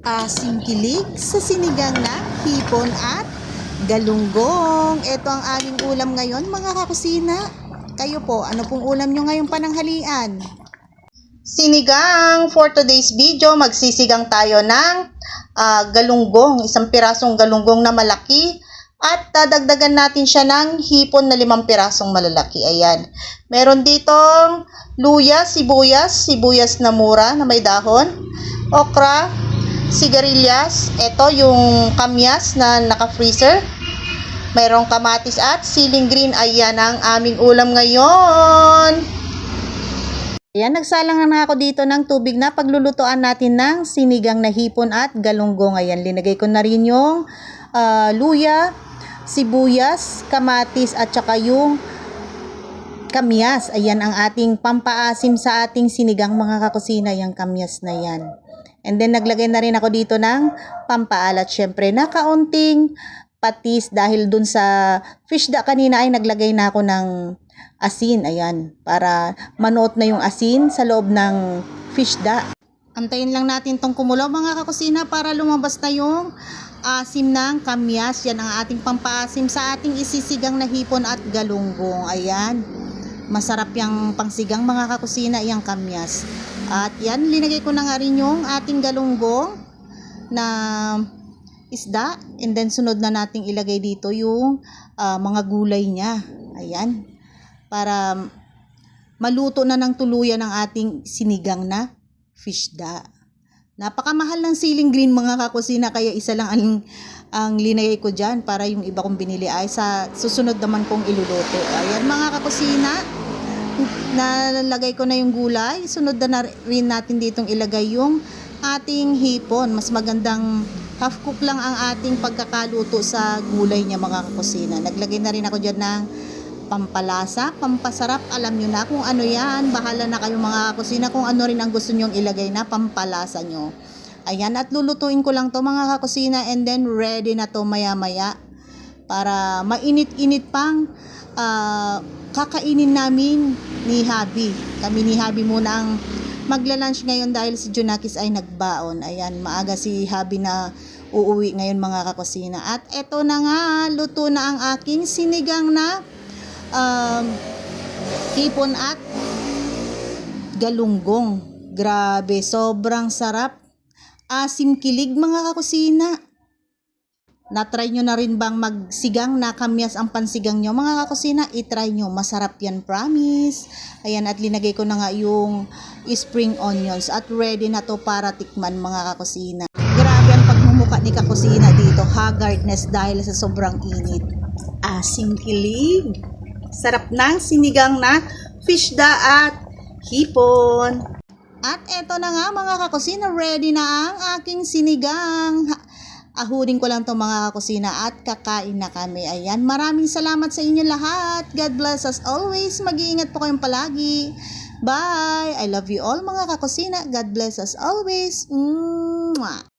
Asing kilig sa sinigang na hipon at galunggong. Ito ang aming ulam ngayon mga kakusina. Kayo po, ano pong ulam nyo ngayong pananghalian? Sinigang! For today's video, magsisigang tayo ng ah, galunggong. Isang pirasong galunggong na malaki. At dadagdagan natin siya ng hipon na limang pirasong malalaki. Ayan. Meron ditong luya, sibuyas, sibuyas na mura na may dahon, okra, sigarilyas, ito yung kamyas na naka-freezer, mayroong kamatis at siling green. Ayan ang aming ulam ngayon. Ayan, nagsalang na ako dito ng tubig na paglulutuan natin ng sinigang na hipon at galunggong. Ayan, linagay ko na rin yung ah, luya, sibuyas, kamatis at saka yung kamyas. Ayan ang ating pampaasim sa ating sinigang mga kakusina, yung kamyas na yan. And then naglagay na rin ako dito ng pampaalat. Syempre, na kaunting patis dahil dun sa fish da kanina ay naglagay na ako ng asin. Ayan, para manuot na yung asin sa loob ng fish da. Antayin lang natin tong kumulo mga kakusina para lumabas na yung asim ng kamyas. Yan ang ating pampaasim sa ating isisigang na hipon at galunggong. Ayan. Masarap yung pangsigang mga kakusina, yung kamyas. At yan, linagay ko na nga rin yung ating galunggong na isda. And then sunod na nating ilagay dito yung ah, mga gulay niya. Ayan. Para maluto na ng tuluyan ang ating sinigang na fish da. Napakamahal ng siling green mga kakusina kaya isa lang ang ang linagay ko dyan para yung iba kong binili ay sa susunod naman kong iluluto. Ayan mga kakusina, nalagay ko na yung gulay. Sunod na, rin natin ditong ilagay yung ating hipon. Mas magandang half cook lang ang ating pagkakaluto sa gulay niya mga kakusina. Naglagay na rin ako dyan ng pampalasa, pampasarap. Alam nyo na kung ano yan. Bahala na kayo mga kakusina kung ano rin ang gusto nyong ilagay na pampalasa nyo. Ayan, at lulutuin ko lang to mga kakusina and then ready na to maya maya para mainit-init pang ah, kakainin namin ni Habi. Kami ni Habi muna ang magla-lunch ngayon dahil si Junakis ay nagbaon. Ayan, maaga si Habi na uuwi ngayon mga kakusina. At eto na nga, luto na ang aking sinigang na um, hipon at galunggong. Grabe, sobrang sarap. Asim kilig mga kakusina. Na-try nyo na rin bang magsigang na kamyas ang pansigang nyo? Mga kakusina, itry nyo. Masarap yan, promise. Ayan, at linagay ko na nga yung spring onions. At ready na to para tikman, mga kakusina. Grabe ang pagmumuka ni kakusina dito. Haggardness dahil sa sobrang init. Asim kilig. Sarap ng sinigang na fish da at hipon. At eto na nga mga kakusina, ready na ang aking sinigang. Ahurin ko lang to mga kakusina at kakain na kami. Ayan, maraming salamat sa inyo lahat. God bless us always. Mag-iingat po kayong palagi. Bye! I love you all mga kakusina. God bless us always. Mwah!